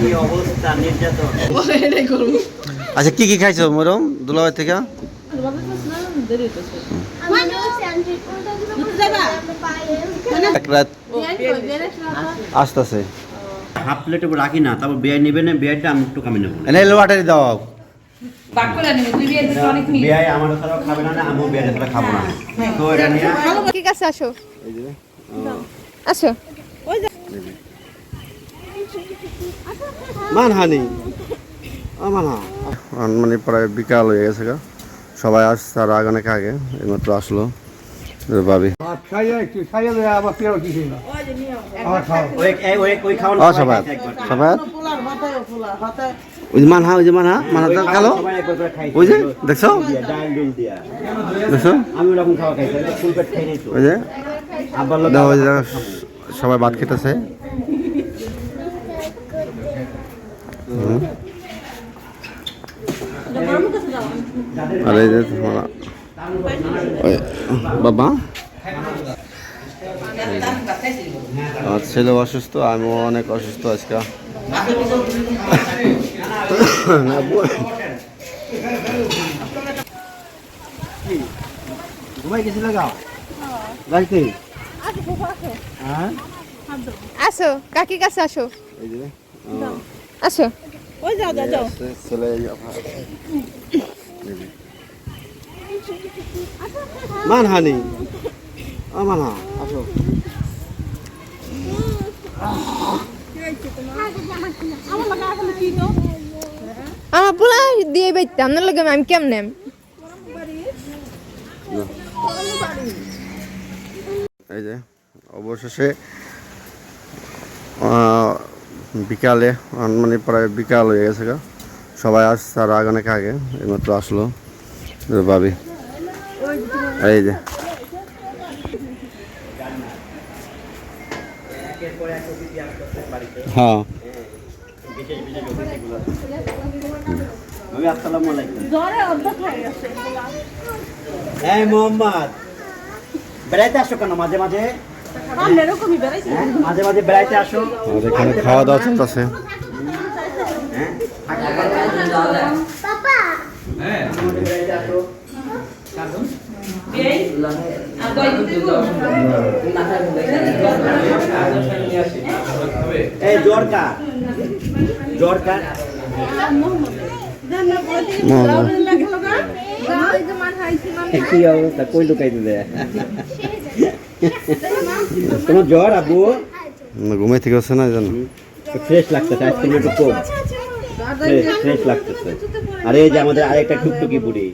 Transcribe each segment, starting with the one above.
কি অবস্থা নির্যাতন আচ্ছা কি কি খাইছো মরম? দুলাভাই থেকে? আসতেছে। হাফ প্লেটে রাখি না তারপর বেয়াই নেবে না বেয়াইটা আমি একটু কামে নেব। এনে লোয়াটারি দাও। ঠিক আছে আসো। আসো। মানহানি। মানহা। মানে প্রায় বিকাল হয়ে গেছে গা। সবাই আসছে আর আগে অনেক আগে এইমাত্র আসলো। ভাবি। সবাই। সবাই? ওই যে মানহা ওই যে মানহা মানহা তো কালো? সবাই একবার করে খাই। ওই যে দেখছ? ওই যে? সবাই ভাত খেতেছে হুম। আর এই যে তোমার বাবা। আমার ছেলে অসুস্থ আমিও অনেক অসুস্থ আজকে। ঘুমাই গেছিল গাও গাইতে হ্যাঁ? আসো কাকি কাছে আসো। এই আসো। আসছে, ছেলে এই আপনার। এই যে। মানহানি মানহা আসো আমার পোলা দিয়ে বাইতে আপনার লগে আমি কেমনে এই যে অবশেষে বিকালে মানে প্রায় বিকাল হয়ে গেছে গা। সবাই আসছে আর আগে অনেক আগে এইমাত্র আসলো ভাবি। এই যে। হ্যাঁ। মোহাম্মদ বেড়াইতে আসো কেন মাঝে মাঝে? হ্যাঁ, মাঝে মাঝে বেড়াইতে আসো। আমাদের এখানে খাওয়া দাওয়া চলতেছে। হ্যাঁ। মাঝে বেড়াইতে আসো কি অবস্থা কই লুকাই দিলে তোমার জ্বর আবু ঘুমাই থেকে হচ্ছে না জানো ফ্রেশ লাগতেছে আজকে একটু কম ফ্রেশ লাগতেছে আর এই যে আমাদের আরেকটা টুকটুকি বুড়ি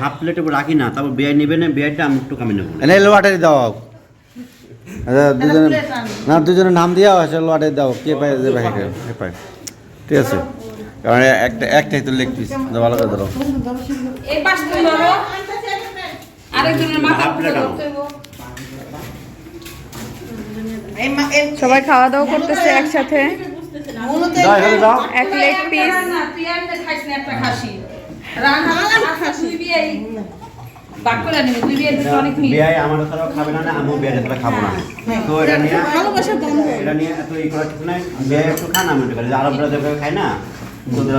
হাফ প্লেটে রাখি না তারপর বেয়াই নেবে না বেয়াইটা আমি একটু কামে নেব লোয়াটারি দাও আচ্ছা দুজনে না দুজনে নাম দিয়া আছে লোয়াটারি দাও কে পায় যে ভাই কে পায় ঠিক আছে। কারণ একটা একটাই তো লেগ পিস ভালো করে ধরো। এই পাশ তুমি ধরো। আরেকজনের মাথা হাফ প্লেট সবাই খাওয়া দাওয়া করতেছে একসাথে। এক লেগ পিস না তুই আনতে খাইস না একটা খাসি রান্না তুই বিয়ে বাক করে নেবে তুই বিয়ে দিতে অনেক মিল। বেয়াই আমার ছাড়াও খাবে না না আমিও বেয়াই ছাড়া খাব না। তো এটা নিয়ে এটা নিয়ে এত ই করার কিছু নাই। বেয়াই একটু খান আমি আরবরা। যেভাবে খায় না তোদের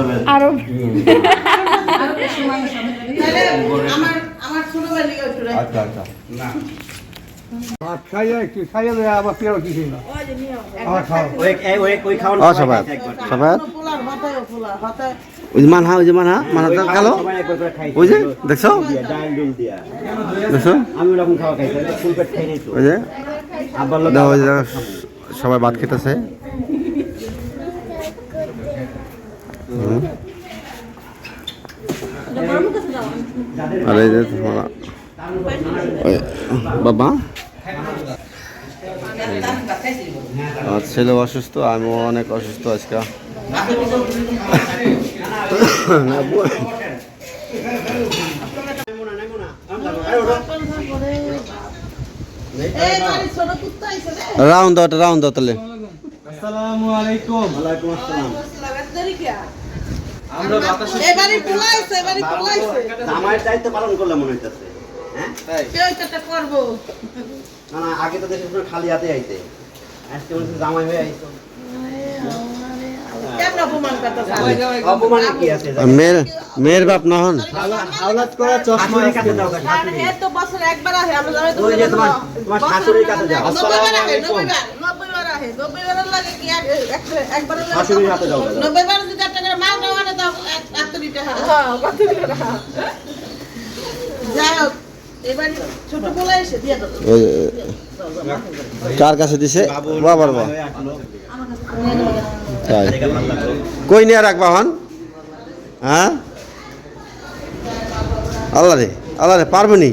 আচ্ছা আচ্ছা। না। সবাই। সবাই ওই যে মানহা ওই যে মানহা কালো ওই যে, দেখছ দেখছ আমি আমি ওই যে সবাই ভাত খেতেছে। আর যে বাবা ছেলে অসুস্থ, আমিও অনেক অসুস্থ আজকে। রাউন্ড দাও রাউন্ড দাও তাহলে। আসসালামু আলাইকুম। ওয়ালাইকুম আসসালাম। এবারে পোলাইছে এবারে পোলাইছে আমার দায়িত্ব পালন করলাম মনে হইতেছে হ্যাঁ? কেউ তো একটা করব? না না আগে তো দেশে খালি হাতে আইতে আজকে বলছে জামাই হয়ে আইছো কেন অপমান করতেছ অপমানে কি আছে মেয়ের মেয়ের বাপ না হন? হাওলাত করা চশমা কাছে আর দাও ওই, কার কাছে দিছে? বাবার তাই। লাগল। কই নিয়ে রাখবা হন হ্যাঁ? আল্লাহ রে আল্লাহ রে পারব নি?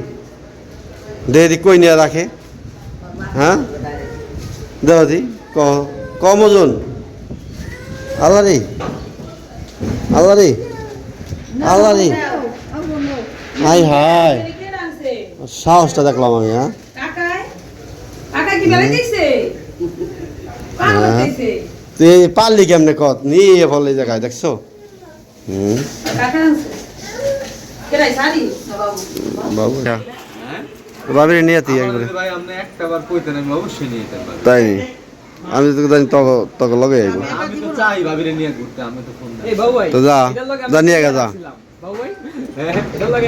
দেহ দি কই নিয়ে রাখে? হ্যাঁ? দেহ দি ক কম ওজন আল্লাহ রে আল্লাহ রে আল্লাহ রে। Hi hi. সাহসটা দেখলাম আমি হ্যাঁ। পাগল হ্যাঁ। তুই পারলি কেমনে কত? নিয়ে ফলে এই জায়গায় দেখছ? হুম। বাবু। বাবির নিয়ে তুই একবারে। তাই নি? আমি তো জানি তখন তখন লগে আইব। তো চাই ভাবিরে নিয়ে ঘুরতে আমি তো ফোন এই বাবু ভাই তো যা যা নিয়ে গে যা।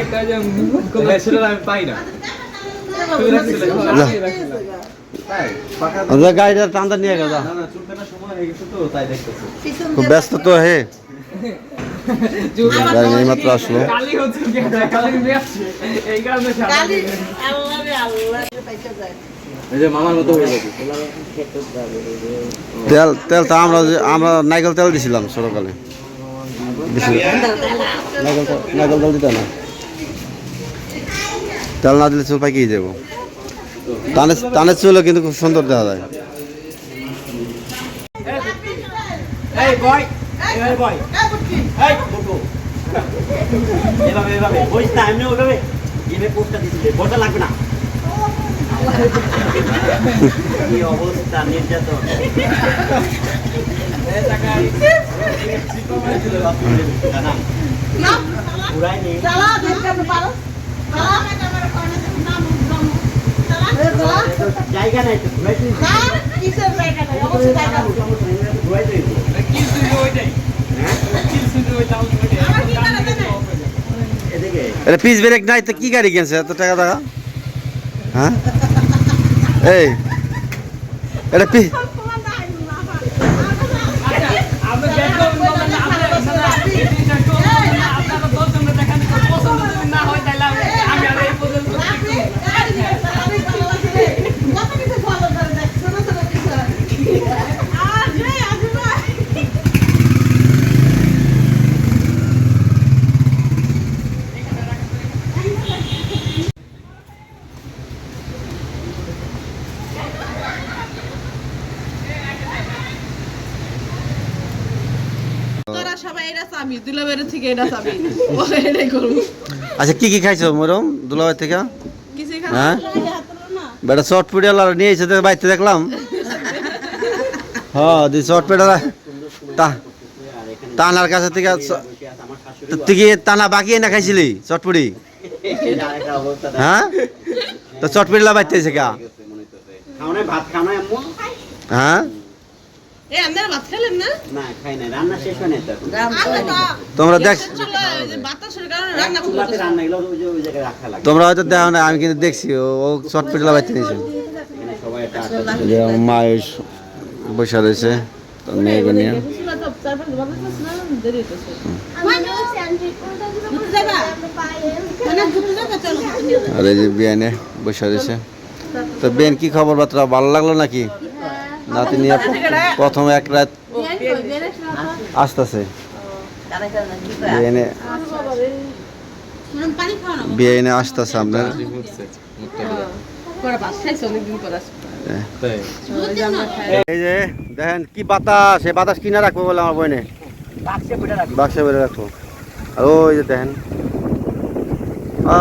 একটা যে মুভমেন্ট সেটা আমি পাই না যা গাড়িটা টানটা নিয়ে গে যা না না চুলকানোর সময় গেছে তো তাই দেখতেছি খুব ব্যস্ত তো হে গাড়ি নেই মাত্র আসলো তেল তেল তো আমরা আমরা নাইকেল তেল দিছিলাম ছোটকালে। নাইকেল তেল দিতে না। তেল না দিলে চুল পাকিয়ে যাব। টানে টানের চুলও কিন্তু খুব সুন্দর দেখা যায়। লাগবে না। অবস্থা, নির্যাতন। এটা পিস ব্রেক নাই তো কি গাড়ি কিনছে? এত টাকা টাকা? হ্যাঁ? এই, এটা পি আপনি দেখো না আপনি আপনারা দশ জন দেখান পছন্দ যদি না হয় তাহলে আমি আমি আর এই পর্যন্ত আপনি আপনি ভালোবাসে কত কিছু ফলো করে দেখ ছোট ছোট কিছু আজ রে আজ না তোরা সবাই এটা চাবি দুলাবের থেকে এটা চাবি ওরা এটাই করব আচ্ছা কি কি খাইছো মরম দুলাভাই থেকে? কিছু হ্যাঁ? বেটা শর্ট পিডিয়াল আর নিয়ে এসে বাইতে দেখলাম। হ্যাঁ দি শর্ট পিডিয়াল তা টানার কাছে থেকে তুই কি টানা বাকি না খাইছিলি চটপুরি হ্যাঁ? তো চটপুরিলা বাইতে এসে কা হ্যাঁ? তোমরা দেখ চুলা ওই যে বাতাসের কারণে রান্না চুলাতে করতে রান্না এগুলো ওই যে ওই জায়গায় রাখা লাগে। তোমরা হয়তো দেখো না আমি কিন্তু দেখছি ও চটপুরিলা বাইতে নিয়েছে। মা বসে রয়েছে মেয়েকে নিয়ে। মানে আর এই যে বিয়ানে বসে রয়েছে। তো বিয়ান কি খবর বার্তা ভালো লাগল নাকি? নাতি নিয়ে প্রথম এক রাত আসতেছে। বিয়ানে পানি খাও না আসতেছে আপনার। তাই এই যে দেখেন কি বাতাস এই বাতাস কিনা রাখব বলে আমার বইনে। বাক্সে বেড়ে রাখব। আর ওই যে দেখেন। ও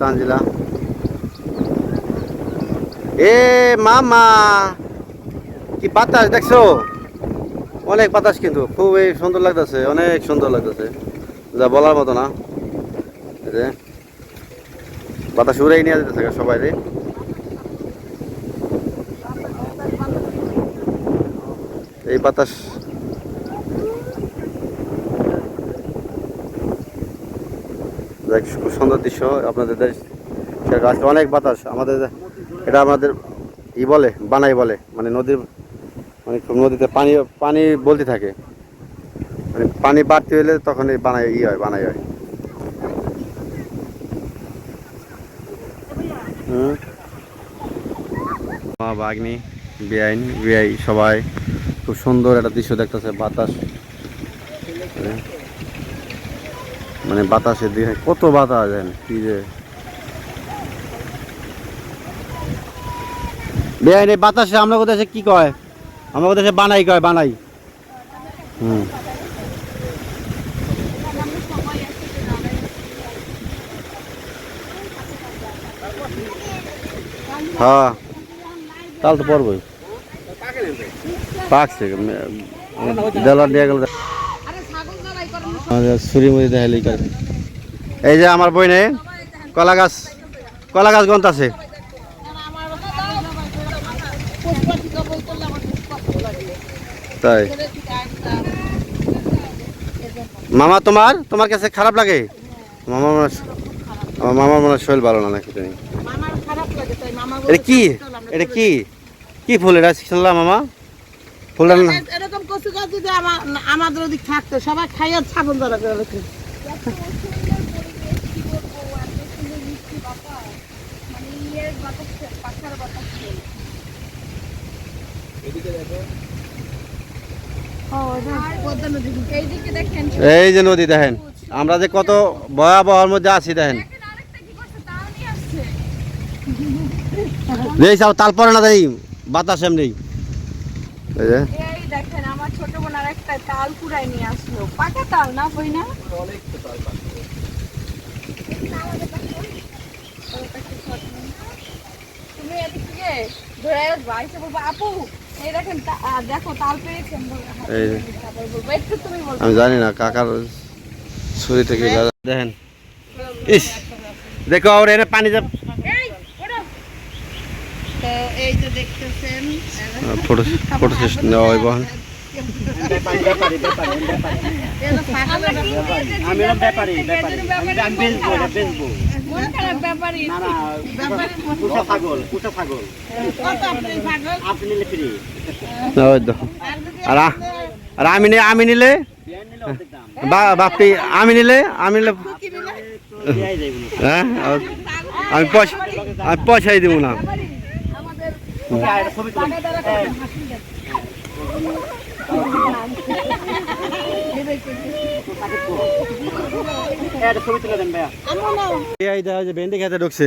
তানজিলা। এ মামা, কি বাতাস দেখছ? অনেক বাতাস কিন্তু, খুবই সুন্দর লাগতেছে, অনেক সুন্দর লাগতেছে। যা বলার মতো না। বাতাস উড়াই নিয়ে যেতে থাকে সবাই রে। এই বাতাস। খুব সুন্দর দৃশ্য। আপনাদের দেশ আজকে অনেক বাতাস, আমাদের এটা আমাদের ই বলে, বানাই বলে মানে নদীর মানে নদীতে পানি পানি বলতে থাকে। মানে পানি বাড়তি হলে তখন এই বানাই, ই হয়, বানাই হয়। মা, বাগনি, বেআইন, বেআই সবাই, খুব সুন্দর একটা দৃশ্য দেখতেছে, বাতাস। হ্যাঁ। মানে বাতাসের দিকে, কত বাতাস কি যে। বেআইন এই বাতাসে আমরা কোথায় কি কয়? আমরা কোথায় বানাই কয় বানাই। হুম। হ্যাঁ। তাহলে তো পড়বই। পাকছে গেল। ছুরি মুড়ি এই যে আমার বই নেই কলা গাছ কলা গাছ গন্ত আছে তাই। মামা তোমার? তোমার কাছে খারাপ লাগে? মামা মনে আমার মামার মনে হয় শরীর ভালো না নাকি জানি। মামার খারাপ লাগে তাই মামা এটা কি? এটা কি? কি ফুল এটা? শিখলাম মামা? ফুলটা না এরকম কচু গাছ যদি আমাদের ওদিক থাকতো সবাই খাইয়া ছাগল ধরা করে এই যে নদী দেখেন, আমরা যে কত ভয়াবহর মধ্যে আছি দেখেন। তাল না দেই, বাতাস এমনি। আমার ছোট বোন আর একটা তাল নিয়ে আসলো। পাকা তাল না না? আপু এই দেখেন তা- আহ, দেখো তাল পেয়েছেন বলব, হ্যাঁ, এই যে। তারপর বলব একটু তুমি বলব আমি জানি না কাকার ছুরি থেকে যা- দেখেন। ইস দেখো ওর এনে পানি যা এই ওঠো। তো এই যে দেখতেছেন ফটো ফটো শেষ নেওয়া কি নিয়ে আমি ব্যাপারী ব্যাপারী আমি আমি বেচবো বেচবো। নিলে আর আমি নি- আমি নিলে? নিলে বাপটি আমি নিলে? আমি নিলে তো দেয়াই যাইব না হ্যাঁ আমি পয়সা আমি পয়সাই দিব না। ভেন্ডি খেতে ঢুকছে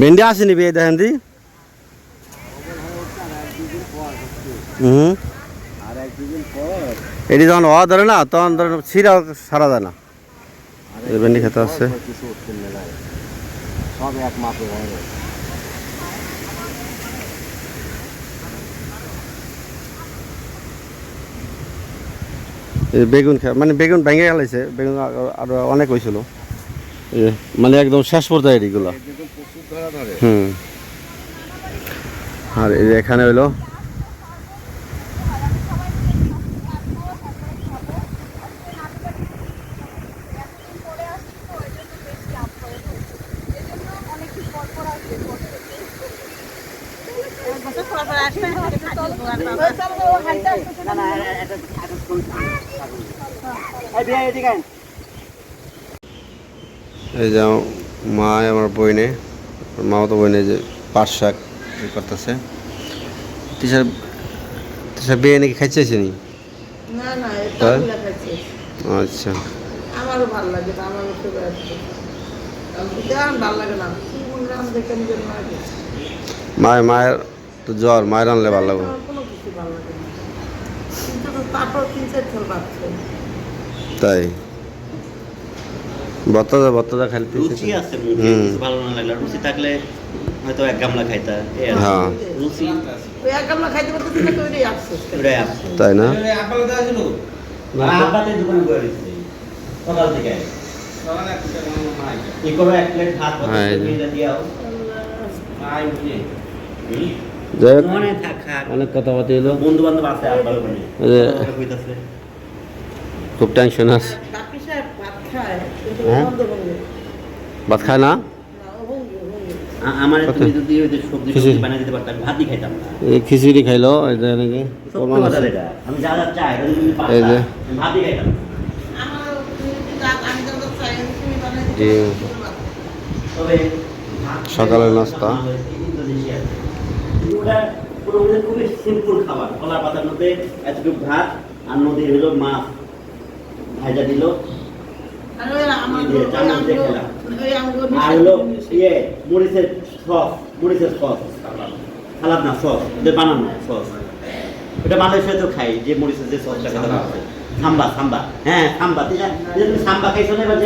ভেন্ডি আসেনি বিয়ে দেখেন দি হুম এটি যখন হওয়া ধরে না তখন ধরে ছিঁড়া সারা যায় না ভেন্ডি খেতে আসছে সব এক মাপে হয়ে এই বেগুন খেয়ে মানে বেগুন ভেঙে গেলাইছে বেগুন আরও অনেক হয়েছিল মানে একদম শেষ পর্যায়ে এগুলো। হুম। আর এখানে হইল না না এটা এটা এটা ছবি তুলেন ছাগল। এই যে মা আমার বইনে মাও তো বইনে যে পাট শাক করতেছে। টিচার টিচার বিয়ে নাকি নি খাইছে। আচ্ছা। আমারও ভালো লাগে না আমারও ভালো লাগে। লাগে মায়ের মায়ের তো জ্বর মায়ের আনলে ভালো লাগবে। তাই? বত্তাদা বত্তাদা খালি রুচি আছে মুখে ভালো না লাগলে। রুচি থাকলে হয়তো এক গামলা খাইতা। হ্যাঁ। রুচি ওই এক গামলা খাইতে পারতে তুমি তো ওইটাই আফসোস। তাই না? না দোকানে সকাল থেকে? ই করো এক প্লেট ভাত। দিয়ে বুঝি। যাই হোক, মনে অনেক কথাবার্তা এলো বন্ধু বান্ধব আছে খুব টেনশন আছে। ভাত খায় কিন্তু হ্যাঁ? ভাত খায় না? না ও ভঙ্গি ভঙ্গি আ- আমার তুমি যদি ওই যে সবজি খিচুড়ি। টবজি বানিয়ে দিতে পারতাম ভাতই খাইতাম না। এই খিচুড়ি খাইলো এই যে নাকি প্রমাণ আছে। আমি যা যা চাই এটা যদি তুমি এই যে। ভাতই খাইতাম না। আমার আমি যত চাই তুমি বানাই জি। তবে ভাত সকালের নাস্তা। ওটা খুবই সিম্পল খাবার। কলা পাতার মধ্যে এতটুকু ভাত আর নদীর হলো মাছ। ভাজা দিল। আর হলো ইয়ে মরিচের সস মরিচের সস। সালাদ না সস। ওদের বানানো সস। ওটা মালয়েশিয়াতেও খাই যে মরিচের যে সসটা খেতে সাম্বা। সাম্বা হ্যাঁ সাম্বা। তুই সাম্বা খাইছো না এবার